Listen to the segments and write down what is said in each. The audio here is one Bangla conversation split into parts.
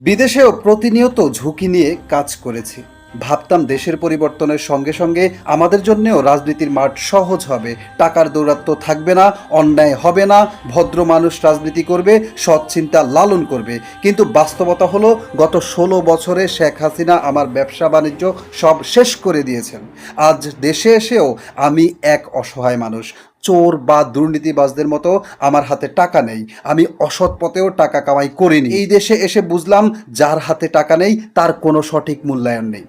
বিদেশেও প্রতিনিয়ত ঝুঁকি নিয়ে কাজ করেছি। ভাবতাম দেশের পরিবর্তনের সঙ্গে সঙ্গে আমাদের জন্যেও রাজনীতির মাঠ সহজ হবে। টাকার দৌরাত্ম্য থাকবে না, অন্যায় হবে না, ভদ্র মানুষ রাজনীতি করবে, সৎ চিন্তা লালন করবে। কিন্তু বাস্তবতা হলো, গত ষোলো বছরে শেখ হাসিনা আমার ব্যবসা বাণিজ্য সব শেষ করে দিয়েছেন। আজ দেশে এসেও আমি এক অসহায় মানুষ। চোর বা দুর্নীতিবাজদের মতো আমার হাতে টাকা নেই। আমি অসৎ পথেও টাকা কামাই করিনি। এই দেশে এসে বুঝলাম, যার হাতে টাকা নেই, তার কোনো সঠিক মূল্যায়ন নেই।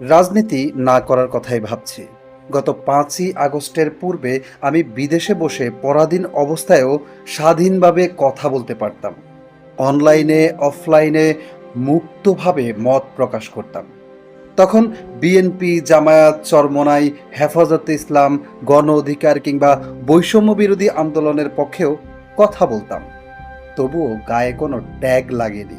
রাজনীতি না করার কথাই ভাবছি। গত পাঁচই আগস্টের পূর্বে আমি বিদেশে বসে পরাধীন অবস্থায়ও স্বাধীনভাবে কথা বলতে পারতাম। অনলাইনে, অফলাইনে মুক্তভাবে মত প্রকাশ করতাম। তখন বিএনপি জামায়াত, চরমনাই, হেফাজতে ইসলাম, গণ অধিকার কিংবা বৈষম্য বিরোধী আন্দোলনের পক্ষেও কথা বলতাম। তবুও গায়ে কোনো ট্যাগ লাগেনি।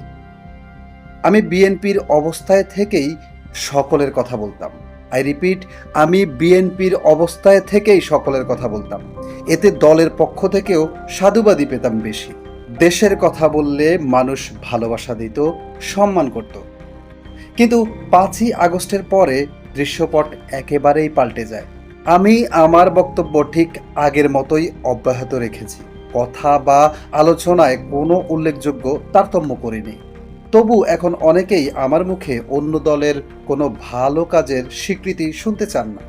আমি বিএনপির অবস্থায় থেকেই সকলের কথা বলতাম। আই রিপিট আমি বিএনপির অবস্থায় থেকেই সকলের কথা বলতাম। এতে দলের পক্ষ থেকেও সাধুবাদী পেতাম বেশি। দেশের কথা বললে মানুষ ভালোবাসা দিত, সম্মান করত। কিন্তু পাঁচই আগস্টের পরে দৃশ্যপট একেবারেই পাল্টে যায়। আমি আমার বক্তব্য ঠিক আগের মতোই অব্যাহত রেখেছি। কথা বা আলোচনায় কোনো উল্লেখযোগ্য তারতম্য করিনি। তবু এখন অনেকেই আমার মুখে অন্য দলের কোনো ভালো কাজের স্বীকৃতি শুনতে চান না।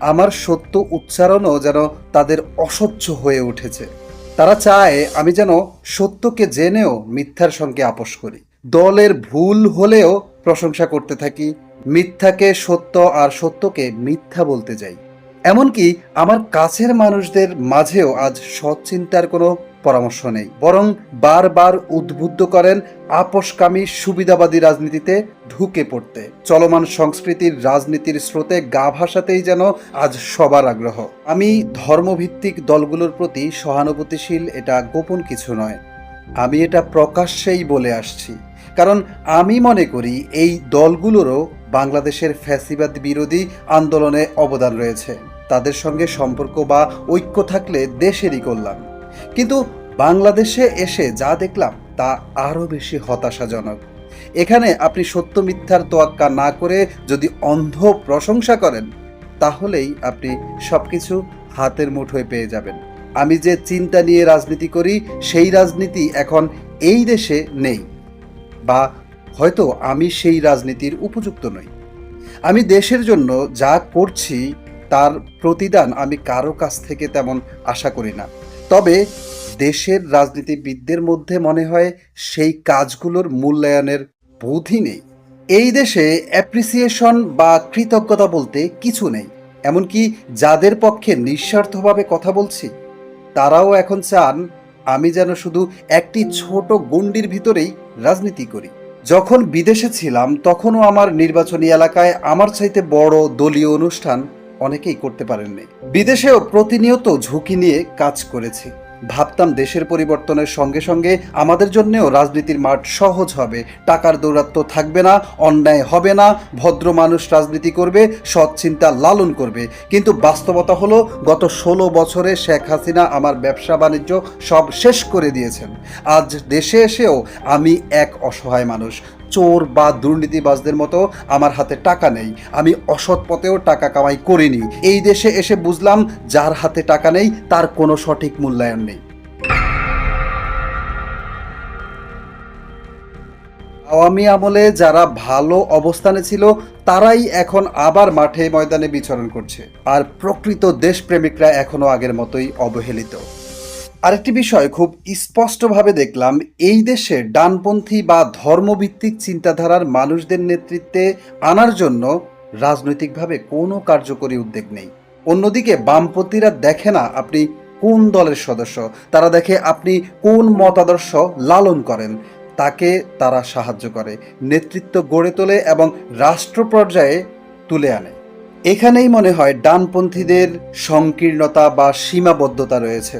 আমার সত্য উচ্চারণও যেন তাদের অসহ্য হয়ে উঠেছে। তারা চায় আমি যেন সত্যকে জেনেও মিথ্যার সঙ্গে আপোষ করি। দলের ভুল হলেও প্রশংসা করতে থাকি, মিথ্যাকে সত্য আর সত্যকে মিথ্যা বলতে যাই। এমনকি আমার কাছের মানুষদের মাঝেও আজ সৎ চিন্তার কোনো পরামর্শ নেই। বরং বারবার উদ্বুদ্ধ করেন আপোষকামী সুবিধাবাদী রাজনীতিতে ঢুকে পড়তে। চলমান সংস্কৃতির রাজনীতির স্রোতে গা ভাসাতেই যেন আজ সবার আগ্রহ। আমি ধর্মভিত্তিক দলগুলোর প্রতি সহানুভূতিশীল এটা গোপন কিছু নয়। আমি এটা প্রকাশ্যেই বলে আসছি। কারণ আমি মনে করি এই দলগুলোরও বাংলাদেশের ফ্যাসিবাদ বিরোধী আন্দোলনে অবদান রয়েছে। তাদের সঙ্গে সম্পর্ক বা ঐক্য থাকলে দেশেরই কল্যাণ। কিন্তু বাংলাদেশে এসে যা দেখলাম তা আরও বেশি হতাশাজনক। এখানে আপনি সত্য মিথ্যার তোয়াক্কা না করে যদি অন্ধ প্রশংসা করেন, তাহলেই আপনি সব কিছু হাতের মুঠোয় পেয়ে যাবেন। আমি যে চিন্তা নিয়ে রাজনীতি করি, সেই রাজনীতি এখন এই দেশে নেই। বা হয়তো আমি সেই রাজনীতির উপযুক্ত নই। আমি দেশের জন্য যা করছি, তার প্রতিদান আমি কারও কাছ থেকে তেমন আশা করি না। তবে দেশের রাজনীতিবিদদের মধ্যে মনে হয় সেই কাজগুলোর মূল্যায়নের বোধই নেই। এই দেশে অ্যাপ্রিসিয়েশন বা কৃতজ্ঞতা বলতে কিছু নেই। এমনকি যাদের পক্ষে নিঃস্বার্থভাবে কথা বলছি, তারাও এখন চান আমি যেন শুধু একটি ছোট গণ্ডির ভিতরেই রাজনীতি করি। যখন বিদেশে ছিলাম, তখনও আমার নির্বাচনী এলাকায় আমার চাইতে বড় দলীয় অনুষ্ঠান অনেকেই করতে পারেননি। বিদেশেও প্রতিনিয়ত ঝুঁকি নিয়ে কাজ করেছি। ভাবতাম দেশের পরিবর্তনের সঙ্গে সঙ্গে আমাদের জন্যেও রাজনীতির মাঠ সহজ হবে। টাকার দৌরাত্ম্য থাকবে না, অন্যায় হবে না, ভদ্র মানুষ রাজনীতি করবে, সৎ চিন্তা লালন করবে। কিন্তু বাস্তবতা হলো, গত ষোলো বছরে শেখ হাসিনা আমার ব্যবসা বাণিজ্য সব শেষ করে দিয়েছেন। আজ দেশে এসেও আমি এক অসহায় মানুষ। চোর বা দুর্নীতিবাজদের মতো আমার হাতে টাকা নেই। আমি অসৎ পথেও টাকা কামাই করিনি। এই দেশে এসে বুঝলাম, যার হাতে টাকা নেই, তার কোনো সঠিক মূল্যায়ন আওয়ামী আমলে যারা ভালো অবস্থানে ছিল, তারাই এখন আবার মাঠে ময়দানে বিচরণ করছে। আর প্রকৃত দেশপ্রেমিকরা এখনও আগের মতোই অবহেলিত। আরেকটি বিষয় খুব স্পষ্টভাবে দেখলাম, এই দেশে ডানপন্থী বা ধর্মভিত্তিক চিন্তাধারার মানুষদের নেতৃত্বে আনার জন্য রাজনৈতিকভাবে কোনো কার্যকরী উদ্যোগ নেই। অন্যদিকে বামপন্থীরা দেখে না আপনি কোন দলের সদস্য, তারা দেখে আপনি কোন মতাদর্শ লালন করেন। তাকে তারা সাহায্য করে, নেতৃত্ব গড়ে তোলে এবং রাষ্ট্র পর্যায়ে তুলে আনে। এখানেই মনে হয় ডানপন্থীদের সংকীর্ণতা বা সীমাবদ্ধতা রয়েছে।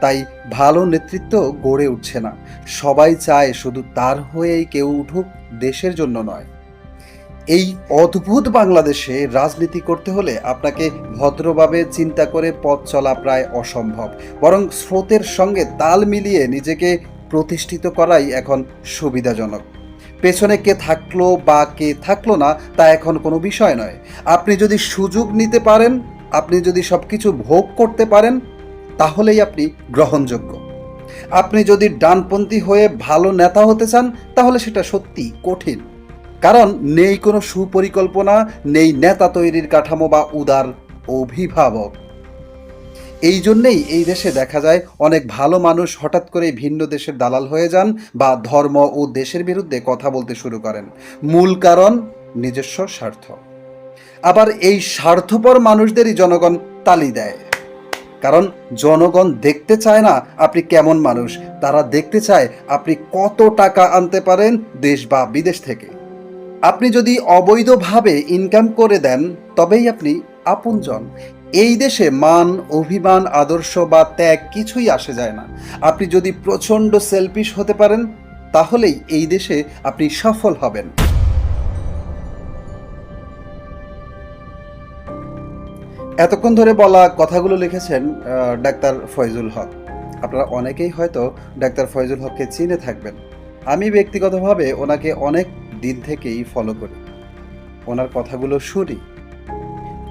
তাই ভালো নেতৃত্ব গড়ে উঠছে না। সবাই চায় শুধু তার হয়েই কেউ উঠুক, দেশের জন্য নয়। এই অদ্ভুত বাংলাদেশে রাজনীতি করতে হলে আপনাকে ভদ্রভাবে চিন্তা করে পথ চলা প্রায় অসম্ভব। বরং স্রোতের সঙ্গে তাল মিলিয়ে নিজেকে প্রতিষ্ঠিত করাই এখন সুবিধাজনক। পেছনে কে থাকল বা কে থাকল না, তা এখন কোনো বিষয় নয়। আপনি যদি সুযোগ নিতে পারেন, আপনি যদি সব কিছু ভোগ করতে পারেন, তাহলেই আপনি গ্রহণযোগ্য। আপনি যদি ডানপন্থী হয়ে ভালো নেতা হতে চান, তাহলে সেটা সত্যি কঠিন। কারণ নেই কোনো সুপরিকল্পনা, নেই নেতা তৈরির কাঠামো বা উদার অভিভাবক। এই জন্যেই এই দেশে দেখা যায় অনেক ভালো মানুষ হঠাৎ করে ভিন্ন দেশের দালাল হয়ে যান বা ধর্ম ও দেশের বিরুদ্ধে কথা বলতে শুরু করেন। মূল কারণ, নিজস্ব স্বার্থ। আবার এই স্বার্থপর মানুষদেরই জনগণ তালি দেয়। কারণ জনগণ দেখতে চায় না আপনি কেমন মানুষ, তারা দেখতে চায় আপনি কত টাকা আনতে পারেন দেশ বা বিদেশ থেকে। আপনি যদি অবৈধভাবে ইনকাম করে দেন, তবেই আপনি আপনজন। এই দেশে মান, অভিমান, আদর্শ বা ত্যাগ কিছুই আসে যায় না। আপনি যদি প্রচণ্ড সেলফিশ হতে পারেন, তাহলেই এই দেশে আপনি সফল হবেন। এতক্ষণ ধরে বলা কথাগুলো লিখেছেন ডাক্তার ফয়জুল হক। আপনারা অনেকেই হয়তো ডাক্তার ফয়জুল হককে চিনে থাকবেন। আমি ব্যক্তিগতভাবে ওনাকে অনেক দিন থেকেই ফলো করি। ওনার কথাগুলো শুনি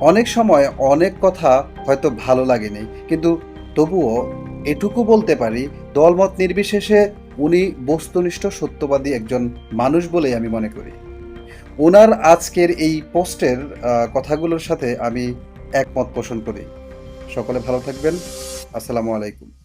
অনেক সময় অনেক কথা হয়তো ভালো লাগেনি, কিন্তু তবুও এটুকু বলতে পারি, দলমত নির্বিশেষে উনি বস্তুনিষ্ঠ, সত্যবাদী একজন মানুষ বলেই আমি মনে করি। ওনার আজকের এই পোস্টের কথাগুলোর সাথে আমি একমত পোষণ করি। সকলে ভালো থাকবেন। আসসালামু আলাইকুম।